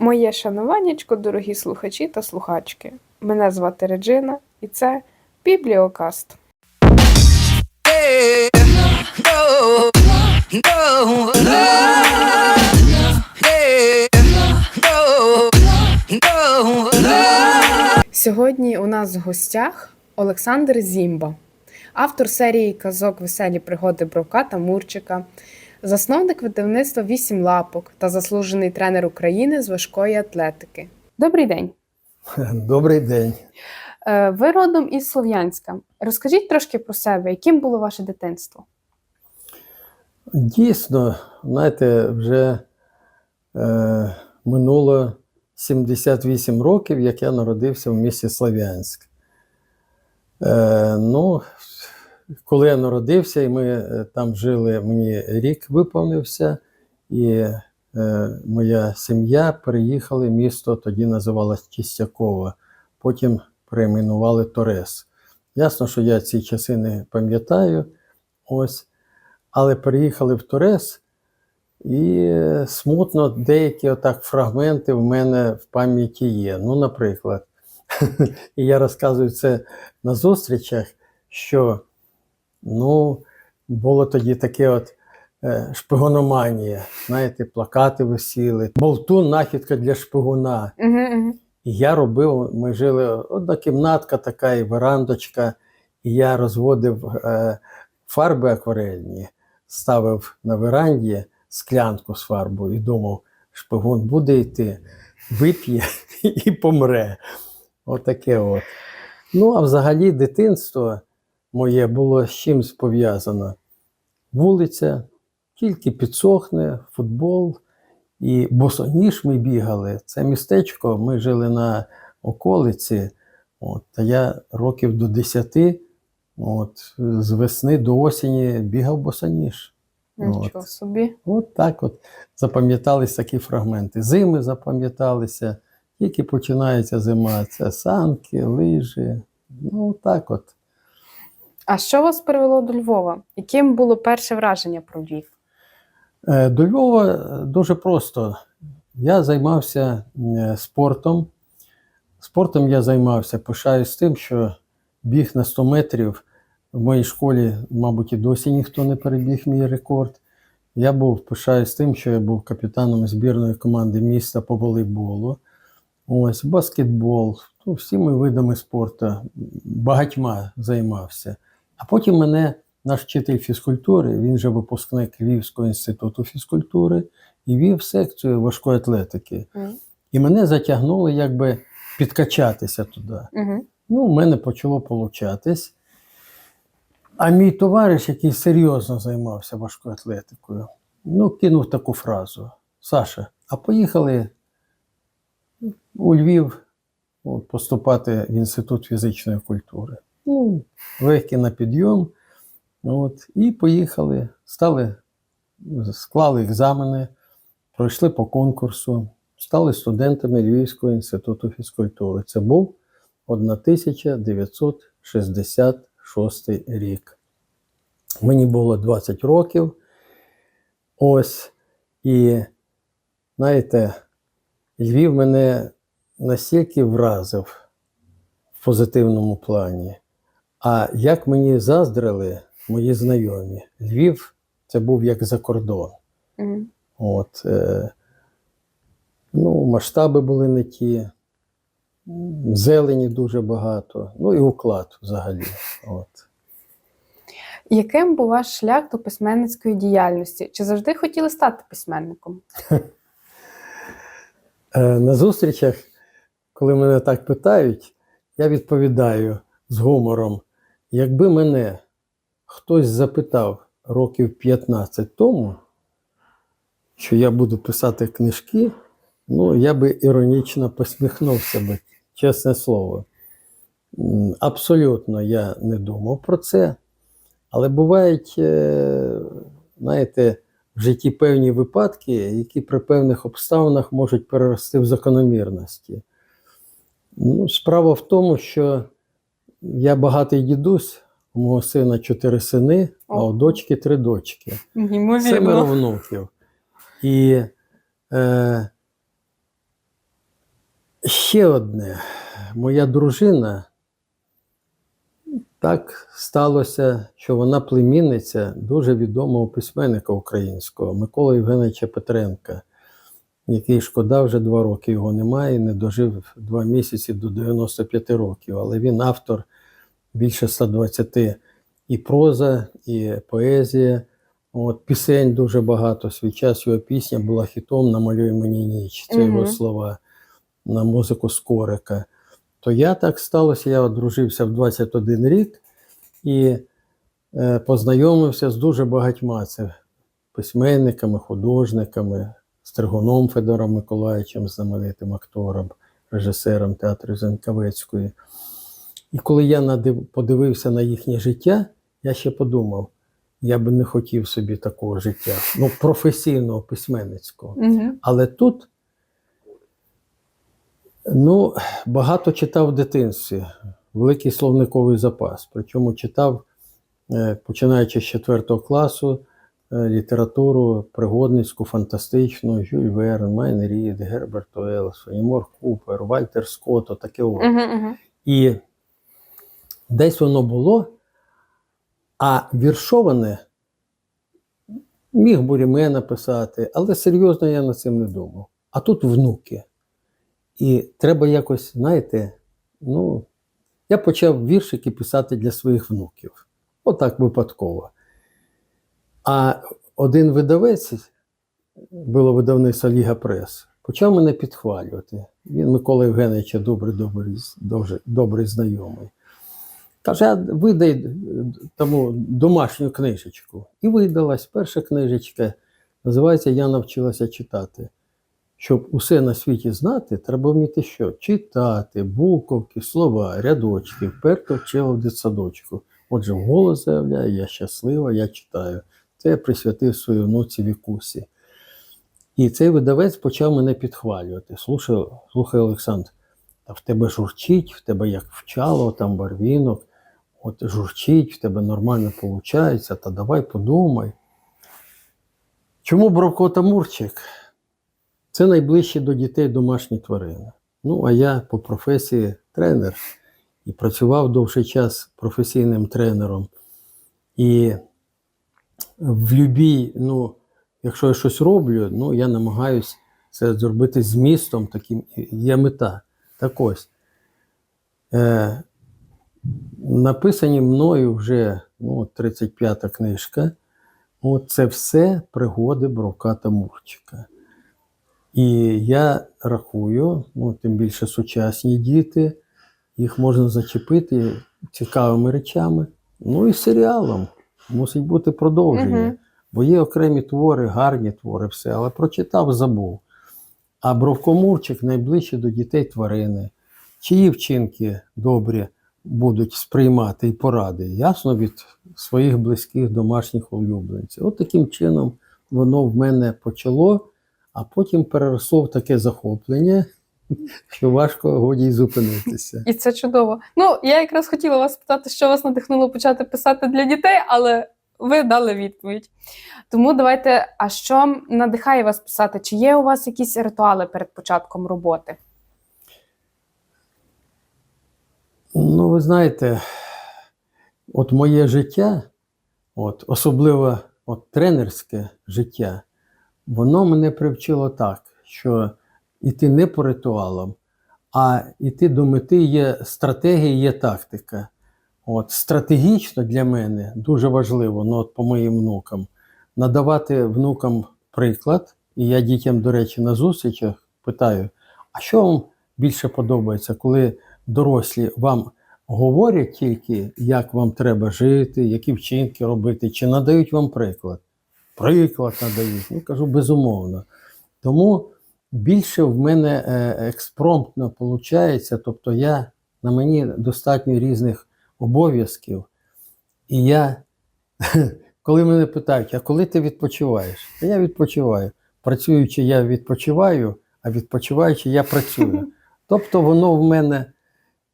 Моє шануваннячко, дорогі слухачі та слухачки. Мене звати Реджина, і це Бібліокаст. Сьогодні у нас в гостях Олександр Зімба, автор серії казок Веселі пригоди Бровка та Мурчика, засновник видавництва Вісім лапок та заслужений тренер України з важкої атлетики. Добрий день! Добрий день. Е, Ви родом із Слов'янська. Розкажіть трошки про себе, яким було ваше дитинство? Дійсно, знаєте, вже е, минуло 78 років, як я народився в місті Слов'янськ. Е, ну, коли я народився, і ми е, там жили, мені рік виповнився, і е, моя сім'я переїхали в місто, тоді називалось Чистяково, потім перейменували Торес. Ясно, що я ці часи не пам'ятаю. Ось. Але переїхали в Торес, і е, смутно деякі отак фрагменти в мене в пам'яті є. Ну, наприклад, і я розказую це на зустрічах, що ну, було тоді таке от е, шпигономанія. Знаєте, плакати висіли, болтун нахідка для шпигуна. Угу, угу. І я робив, ми жили одна кімнатка така і верандочка, і я розводив е, фарби акварельні, ставив на веранді склянку з фарбою і думав, шпигун буде йти, вип'є і помре. Отаке от. Ну, а взагалі дитинство моє було з чимось пов'язано. Вулиця тільки підсохне, футбол. І босоніж ми бігали. Це містечко, ми жили на околиці. От, та я років до 10, от, з весни до осені бігав босоніж. Нічого От. собі. От так от запам'ятались такі фрагменти. Зими запам'яталися, тільки починається зима. Це санки, лижі. Ну, так от. А що вас привело до Львова? Яким було перше враження про Львів? Е, До Львова е, дуже просто. Я займався е, спортом. Спортом я займався, пишаюсь тим, що біг на 100 метрів. В моїй школі, мабуть, і досі ніхто не перебіг мій рекорд. Я був пишаюсь тим, що я був капітаном збірної команди міста по волейболу. Ось, баскетбол, ну, всіми видами спорту, багатьма займався. А потім мене наш вчитель фізкультури, він же випускник Львівського інституту фізкультури, і вів секцію важкої атлетики. Мгм. І мене затягнуло якби підкачатися туди. Угу. Ну, у мене почало получатись. А мій товариш, який серйозно займався важкою атлетикою, ну, кинув таку фразу: Саша, а поїхали у Львів поступати в Інститут фізичної культури. Ну, легкий на підйом. От, і поїхали, стали, склали екзамени, пройшли по конкурсу, стали студентами Львівського інституту фізкультури. Це був 1966 рік. Мені було 20 років. Ось. І, знаєте, Львів мене настільки вразив в позитивному плані. А як мені заздрили мої знайомі, Львів це був як за кордон. Угу. От, е, ну, масштаби були не ті, зелені дуже багато, ну і уклад взагалі. От. Яким був ваш шлях до письменницької діяльності? Чи завжди хотіли стати письменником? Е, на зустрічах, коли мене так питають, я відповідаю з гумором: якби мене хтось запитав років 15 тому, що я буду писати книжки, ну, я би іронічно посміхнувся би, чесне слово. Абсолютно я не думав про це. Але бувають, е, знаєте, в житті певні випадки, які при певних обставинах можуть перерости в закономірності. Ну, справа в тому, що я багатий дідусь, у мого сина чотири сини, а у дочки три дочки. Семеро внуків. І е, ще одне. Моя дружина так сталося, що вона племінниця дуже відомого письменника українського Миколи Євгеновича Петренка, який шкода вже два роки його немає, не дожив два місяці до 95 років. Але він автор більше 120 і проза, і поезія. От, пісень дуже багато. Свій час його пісня була хітом Намалюй мені ніч. Це його слова на музику Скорика. То я так сталося, я одружився в 21 рік і е, познайомився з дуже багатьма це письменниками, художниками, Стригуном Федором Миколаївичем, знаменитим актором, режисером театру Зенкавецької. І коли я подивився на їхнє життя, я ще подумав, я би не хотів собі такого життя, ну, професійного письменницького. Угу. Але тут ну, багато читав в дитинстві, великий словниковий запас. Причому читав, е, починаючи з 4 класу, літературу пригодницьку, фантастичну, Жюль Верн, Майн Рід, Герберт Уеллс, Німор Купер, Вальтер Скотт, таке. Угу, угу. І десь воно було, а віршоване міг Буріме написати, але серйозно я над цим не думав. А тут внуки. І треба якось, знаєте, ну, я почав віршики писати для своїх внуків. Отак випадково. А один видавець, було видавництво Ліга Прес, почав мене підхвалювати. Він Микола Євгеновича добрий, добрий, добрий, добрий знайомий. Каже, видай тому домашню книжечку. І видалась перша книжечка. Називається Я навчилася читати. Щоб усе на світі знати, треба вміти що? Читати, буковки, слова, рядочки, вперто вчила в дитсадочку. Отже, вголос заявляю, я щаслива, я читаю. Це я присвятив своїй внуці Вікусі. І цей видавець почав мене підхвалювати. Слушай, слухай, Олександр, та в тебе журчить, в тебе як вчало, там барвінок, от журчить, в тебе нормально виходить, та давай подумай. Чому Бровко та Мурчик? Це найближчі до дітей домашні тварини. Ну, а я по професії тренер і працював довший час професійним тренером. І в любій, ну, якщо я щось роблю, ну, я намагаюся це зробити змістом таким. Є мета. Так ось. Е, написані мною вже ну, 35-та книжка. От це все пригоди Бровка та Мурчика. І я рахую, ну, тим більше сучасні діти, їх можна зачепити цікавими речами. Ну і серіалом. Мусить бути продовження. Мгм. Бо є окремі твори, гарні твори, все, але прочитав, забув. А Бровкомурчик найближче до дітей тварини. Чиї вчинки добрі будуть сприймати і поради, ясно, від своїх близьких домашніх улюбленців. От таким чином воно в мене почало, а потім переросло в таке захоплення, що важко годі зупинитися. І це чудово. Ну, я якраз хотіла вас спитати, що вас надихнуло почати писати для дітей, але ви дали відповідь. Тому давайте, а що надихає вас писати? Чи є у вас якісь ритуали перед початком роботи? Ну, ви знаєте, от моє життя, от, особливо от, тренерське життя, воно мене привчило так, що йти не по ритуалам, а йти до мети є стратегія, є тактика. От, стратегічно для мене дуже важливо, ну, от по моїм внукам, надавати внукам приклад. І я дітям, до речі, на зустрічах питаю: а що вам більше подобається, коли дорослі вам говорять тільки, як вам треба жити, які вчинки робити, чи надають вам приклад? Приклад надають. Ну, кажу, безумовно. Тому більше в мене е, експромтно виходить, тобто я, на мені достатньо різних обов'язків. І я, коли мене питають, а коли ти відпочиваєш? Та я відпочиваю. Працюючи, я відпочиваю, а відпочиваючи, я працюю. Тобто воно в мене.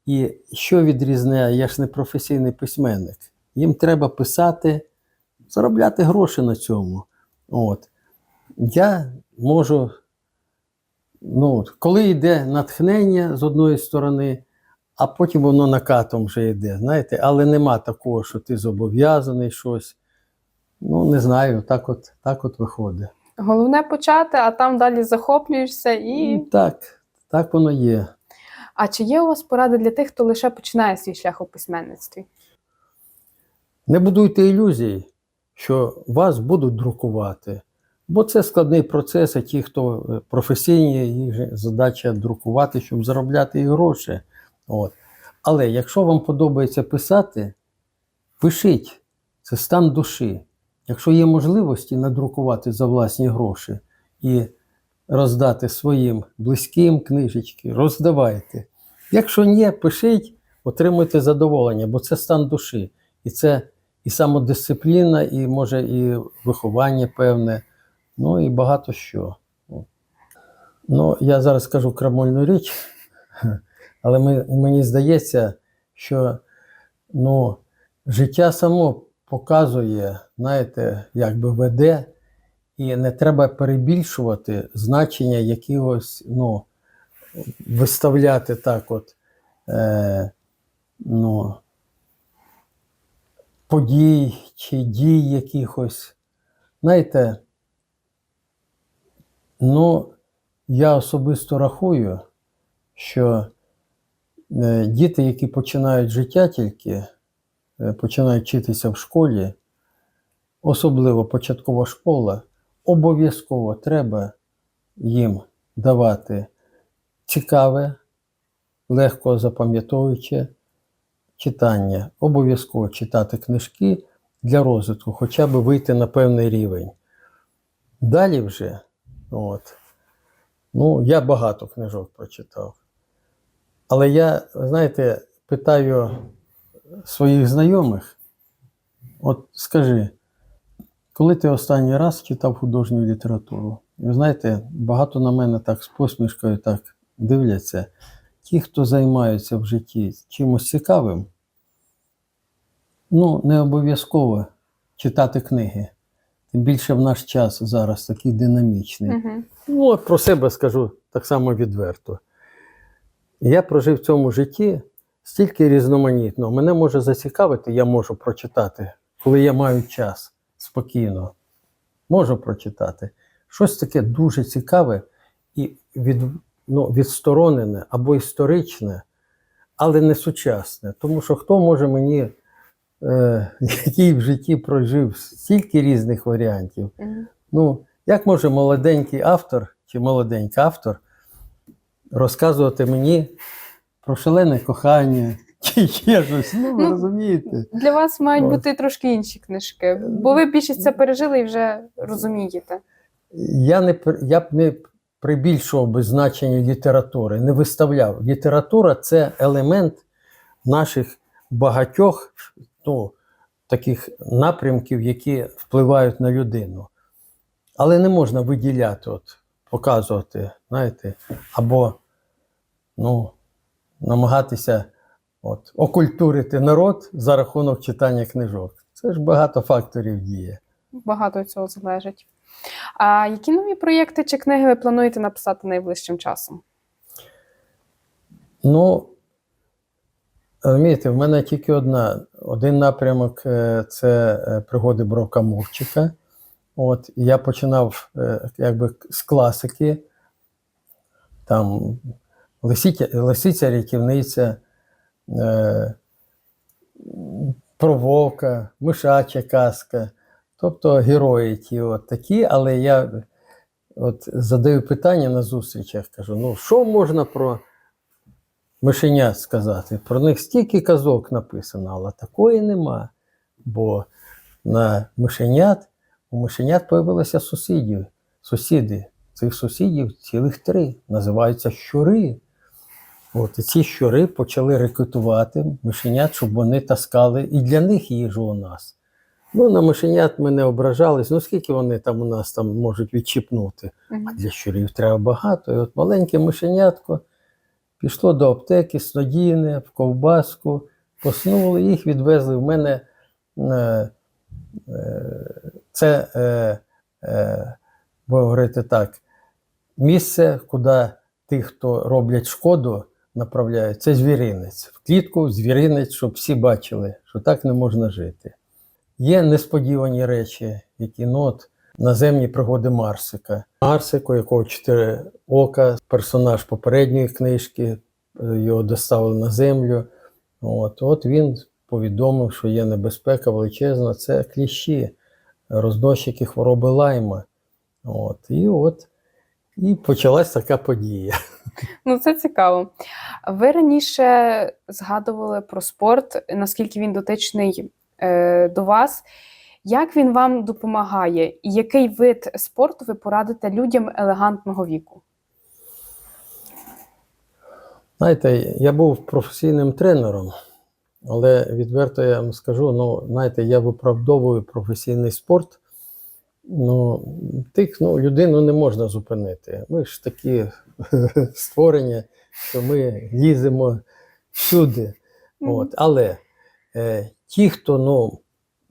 І що відрізняє, я ж не професійний письменник. Їм треба писати, заробляти гроші на цьому. От. Я можу ну, коли йде натхнення з одної сторони, а потім воно накатом вже йде, знаєте, але нема такого, що ти зобов'язаний щось. Ну, не знаю, так от, так от виходить. Головне почати, а там далі захоплюєшся і. Ну, Так, так воно є. А чи є у вас поради для тих, хто лише починає свій шлях у письменництві? Не будуйте ілюзій, що вас будуть друкувати, бо це складний процес, а ті, хто е, професійні, їх задача друкувати, щоб заробляти і гроші. От. Але якщо вам подобається писати, пишіть, це стан душі. Якщо є можливості надрукувати за власні гроші і роздати своїм близьким книжечки, роздавайте. Якщо ні, пишіть, отримуйте задоволення, бо це стан душі. І це і самодисципліна, і може і виховання певне, ну і багато що. Ну, я зараз скажу крамольну річ, але ми, мені здається, що ну, життя само показує, знаєте, як би веде, і не треба перебільшувати значення якогось, ну, виставляти так от. Е, ну, подій чи дій якихось. Знаєте, ну, я особисто рахую, що е, діти, які починають життя тільки, е, починають вчитися в школі, особливо початкова школа, обов'язково треба їм давати цікаве, легко запам'ятовуюче читання. Обов'язково читати книжки для розвитку, хоча б вийти на певний рівень. Далі вже, от, ну, я багато книжок прочитав. Але я, знаєте, питаю своїх знайомих: от скажи, коли ти останній раз читав художню літературу? І ви знаєте, багато на мене так з посмішкою так дивляться. Ті, хто займаються в житті чимось цікавим, ну, не обов'язково читати книги. Тим більше в наш час зараз такий динамічний. Угу. Ну, от про себе скажу так само відверто. Я прожив в цьому житті стільки різноманітно. Мене може зацікавити, я можу прочитати, коли я маю час спокійно. Можу прочитати. Щось таке дуже цікаве і від, ну, відсторонене або історичне, але не сучасне. Тому що хто може мені, який в житті прожив стільки різних варіантів, Ну, як може молоденький автор чи молоденька автор розказувати мені про шалене кохання чи ще щось? Ну, ви Ну, розумієте? Для вас мають бути трошки інші книжки, бо ви більшість це пережили і вже розумієте. Я, не, я б не прибільшував би значення літератури, не виставляв. Література це елемент наших багатьох ну, таких напрямків, які впливають на людину. Але не можна виділяти, от, показувати, знаєте, або ну, намагатися от, окультурити народ за рахунок читання книжок. Це ж багато факторів діє. Багато цього залежить. А які нові проєкти чи книги ви плануєте написати найближчим часом? Ну, розумієте, в мене тільки одна, один напрямок е, це е, пригоди Бровка Мовчика. От, я починав е, якби з класики. Там Лисиця, Лисиця рятівниця, е, провока, мишача казка. Тобто герої ті от такі, але я от задаю питання на зустрічах, кажу: ну, що можна про мишенят сказати? Про них стільки казок написано, але такої нема. Бо на мишенят у мишенят появилися сусідів, сусіди. Цих сусідів цілих три, називаються щури. От, і ці щури почали рекрутувати мишенят, щоб вони таскали і для них їжу у нас. Ну, на мишенят ми не ображались. Ну, скільки вони там у нас там можуть відчіпнути? А для щурів треба багато. І от маленьке мишенятко пішло до аптеки, снодійне, в ковбаску, поснули, їх відвезли. В мене е, е, це, е, будемо говорити так, місце, куди тих, хто роблять шкоду, направляють, це звіринець. В клітку звіринець, щоб всі бачили, що так не можна жити. Є несподівані речі, які ну, наземні пригоди Марсика. Марсик, у якого чотири ока, персонаж попередньої книжки, е, його доставили на землю. От, от він повідомив, що є небезпека величезна, це кліщі, розносчики хвороби лайма. От, і от і почалась така подія. Ну, це цікаво. Ви раніше згадували про спорт, наскільки він дотичний е, до вас. Як він вам допомагає? І який вид спорту ви порадите людям елегантного віку? Знаєте, я був професійним тренером, але відверто я вам скажу: ну, знаєте, я виправдовую професійний спорт. Ну, тих, ну, людину не можна зупинити. Ми ж такі створення, що ми ліземо всюди. От. Але е, ті, хто ну,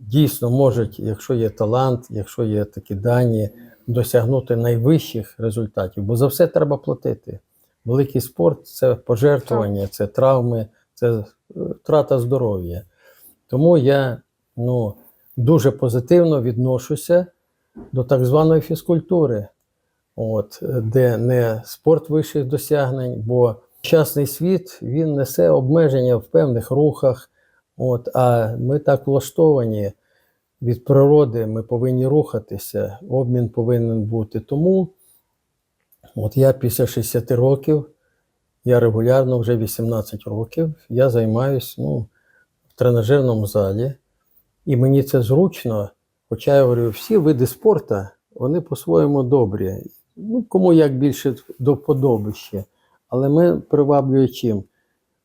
дійсно можуть, якщо є талант, якщо є такі дані, досягнути найвищих результатів, бо за все треба платити. Великий спорт це пожертвування, це травми, це е, втрата здоров'я. Тому я ну, дуже позитивно відношуся до так званої фізкультури, от, де не спорт вищих досягнень, бо сучасний світ він несе обмеження в певних рухах. От, а ми так влаштовані від природи, ми повинні рухатися, обмін повинен бути. Тому от я після 60 років, я регулярно вже 18 років, я займаюся ну, в тренажерному залі, і мені це зручно. Хоча я говорю, всі види спорту, вони по-своєму добрі. Ну, кому як більше до вподобища. Але ми приваблює чим?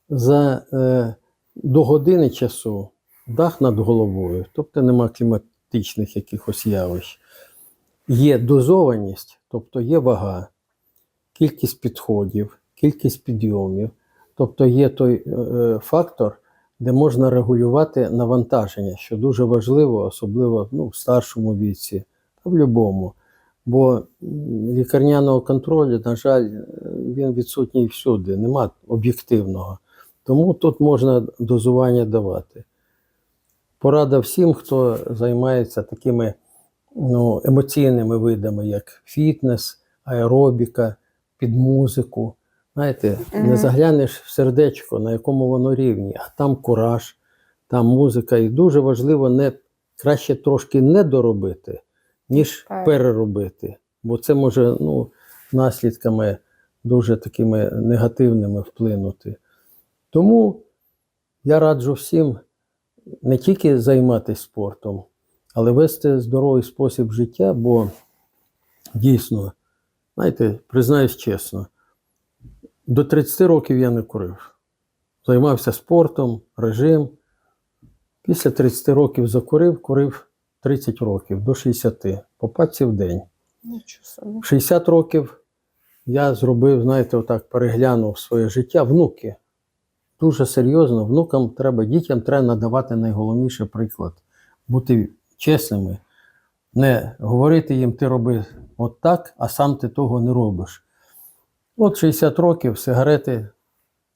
За е, до години часу дах над головою, тобто нема кліматичних якихось явищ. Є дозованість, тобто є вага, кількість підходів, кількість підйомів, тобто є той е, фактор, де можна регулювати навантаження, що дуже важливо, особливо ну, в старшому віці, та в будь-якому. Бо лікарняного контролю, на жаль, е, він відсутній всюди, нема об'єктивного. Тому тут можна дозування давати. Порада всім, хто займається такими ну, емоційними видами, як фітнес, аеробіка, під музику. Знаєте, не заглянеш в сердечко, на якому воно рівні, а там кураж, там музика. І дуже важливо не краще трошки не доробити, ніж переробити. Бо це може ну, наслідками дуже такими негативними вплинути. Тому я раджу всім не тільки займатися спортом, але вести здоровий спосіб життя, бо дійсно, знаєте, признаюсь чесно, до 30 років я не курив. Займався спортом, режим. Після 30 років закурив, курив 30 років до 60, по паці в день. В 60 років я зробив, знаєте, отак переглянув своє життя. Внуки. Дуже серйозно, внукам треба, дітям треба надавати найголовніший приклад. Бути чесними, не говорити їм, ти роби от так, а сам ти того не робиш. От 60 років сигарети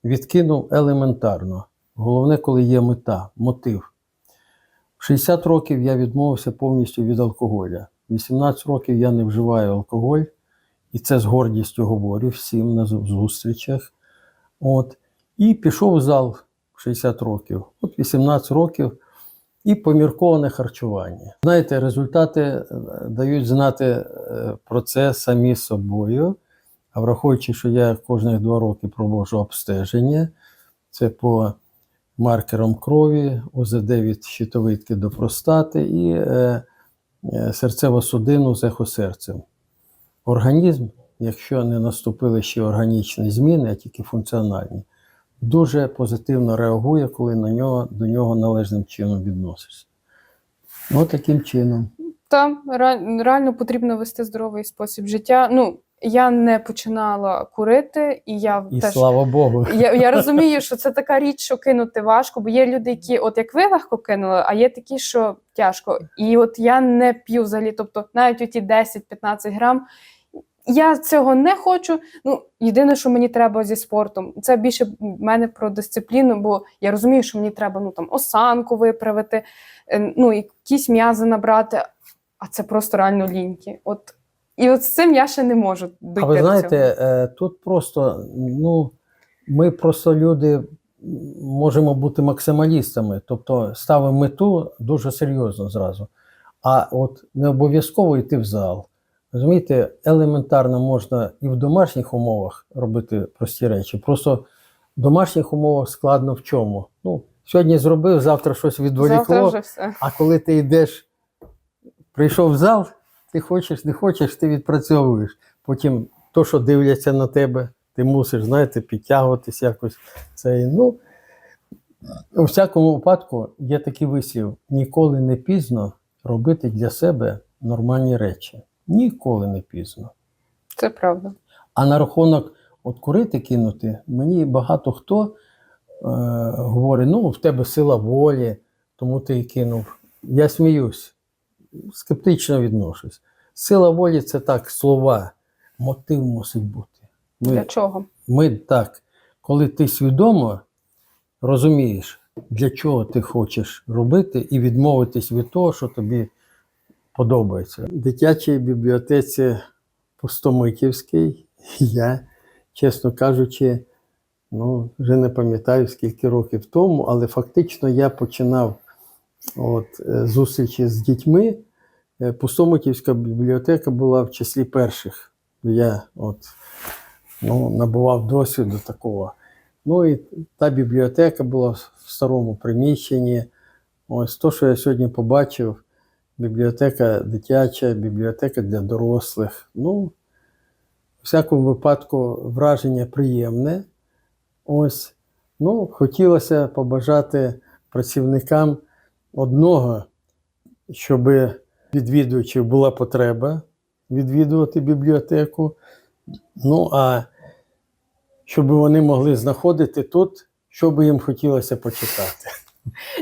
відкинув елементарно. Головне, коли є мета, мотив. 60 років я відмовився повністю від алкоголя. 18 років я не вживаю алкоголь, і це з гордістю говорю всім на зустрічах. От. І пішов в зал 60 років. От 18 років і помірковане харчування. Знаєте, результати е, дають знати е, про це самі собою. А враховуючи, що я кожних два роки проводжу обстеження, це по маркерам крові, ОЗД від щитовидки до простати і е, е, серцево-судинну з ехосерцем. Організм, якщо не наступили ще органічні зміни, а тільки функціональні, дуже позитивно реагує, коли на нього, до нього належним чином відносишся. Ось таким чином. Та ре- реально потрібно вести здоровий спосіб життя. Ну, я не починала курити, і я І теж слава Богу. я, я розумію, що це така річ, що кинути важко, бо є люди, які, от як ви легко кинули, а є такі, що тяжко. І от я не п'ю взагалі, тобто навіть оті 10-15 грам. Я цього не хочу. Ну, єдине, що мені треба зі спортом, це більше в мене про дисципліну, бо я розумію, що мені треба ну, там, осанку виправити, е, ну, якісь м'язи набрати, а це просто реально ліньки. От, і от з цим я ще не можу дойти. А ви знаєте, цього. е, тут просто ну, ми просто люди можемо бути максималістами, тобто ставимо мету дуже серйозно зразу. А от не обов'язково йти в зал. Розумієте, елементарно можна і в домашніх умовах робити прості речі. Просто в домашніх умовах складно в чому. Ну, сьогодні зробив, завтра щось Завтра відволікло. вже все. А коли ти йдеш, прийшов в зал, ти хочеш, не хочеш, ти відпрацьовуєш. Потім то, що дивляться на тебе, ти мусиш, знаєте, підтягуватись якось. Це, ну, у всякому випадку є такий вислів: ніколи не пізно робити для себе нормальні речі. Ніколи не пізно. Це правда. А на рахунок от курити кинути, мені багато хто е, говорить: ну, в тебе сила волі, тому ти і кинув. Я сміюсь, скептично відношусь. Сила волі це так, слова, мотив мусить бути. Для чого? ми так, коли ти свідомо розумієш, для чого ти хочеш робити, і відмовитись від того, що тобі подобається. В дитячій бібліотеці Пустомитівській я, чесно кажучи, ну, вже не пам'ятаю скільки років тому, але фактично я починав от, е, зустрічі з дітьми. Е, Пустомитівська бібліотека була в числі перших. Я от, ну, набував досвіду такого. Ну і та бібліотека була в старому приміщенні. Ось то, що я сьогодні побачив, бібліотека дитяча, бібліотека для дорослих. Ну, у всякому випадку враження приємне. Ось. Ну, хотілося побажати працівникам одного, щоб відвідувачів була потреба відвідувати бібліотеку. Ну, а щоб вони могли знаходити тут, що би їм хотілося почитати.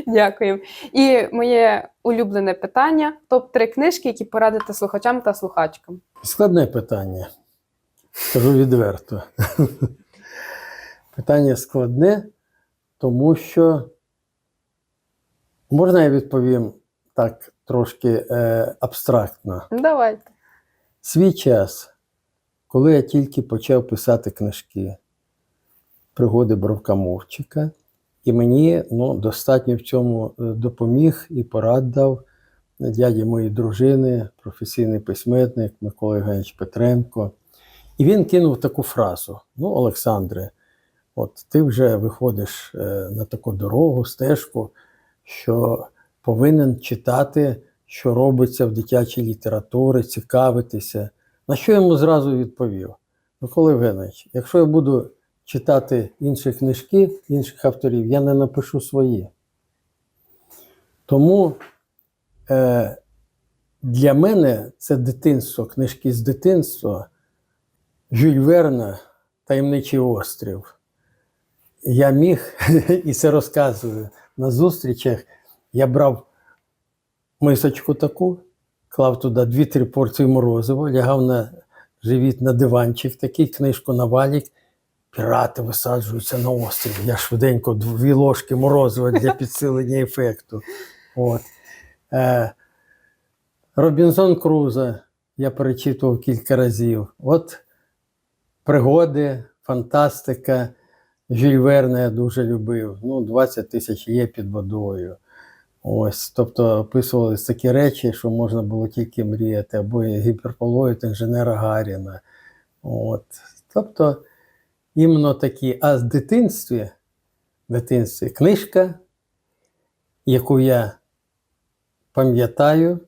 Дякую. І моє улюблене питання: топ-3 книжки, які порадите слухачам та слухачкам. Складне питання. Скажу відверто. Питання складне, тому що можна я відповім так трошки е, абстрактно. Давайте. Свій час, коли я тільки почав писати книжки, пригоди Бровка Мовчика, і мені ну, достатньо в цьому е, допоміг і порад дав дяді моєї дружини, професійний письменник Микола Євгенович Петренко. І він кинув таку фразу: Ну, Олександре, от ти вже виходиш е, на таку дорогу, стежку, що повинен читати, що робиться в дитячій літературі, цікавитися. На що йому зразу відповів? Микола Євгенович, якщо я буду читати інші книжки інших авторів, я не напишу свої. Тому е, для мене це дитинство, книжки з дитинства, Жюль Верна, Таємничий острів. Я міг, і це розказую на зустрічах, я брав мисочку таку, клав туди дві-три порції морозива, лягав на живіт на диванчик, такий книжку на валік. Пірати висаджуються на острів. Я швиденько дві ложки морозива для підсилення ефекту. От. Е, Робінзон Круза я перечитував кілька разів. От пригоди, фантастика. Жюль Верна я дуже любив. Ну, 20 тисяч є під водою. Ось, тобто описувалися такі речі, що можна було тільки мріяти, або гіперполоїд інженера Гаріна. От. Тобто, іменно такі. А з дитинстві, в дитинстві книжка, яку я пам'ятаю,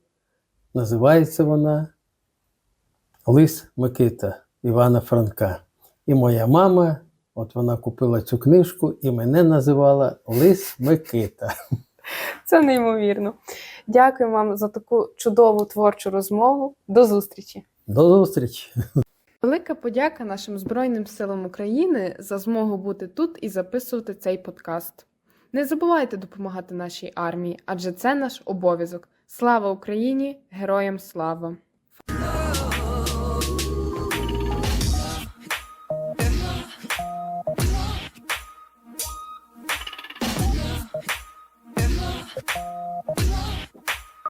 називається вона Лис Микита Івана Франка. І моя мама, от вона купила цю книжку і мене називала Лис Микита. Це неймовірно. Дякую вам за таку чудову творчу розмову. До зустрічі. До зустрічі! Велика подяка нашим Збройним силам України за змогу бути тут і записувати цей подкаст. Не забувайте допомагати нашій армії, адже це наш обов'язок. Слава Україні! Героям слава!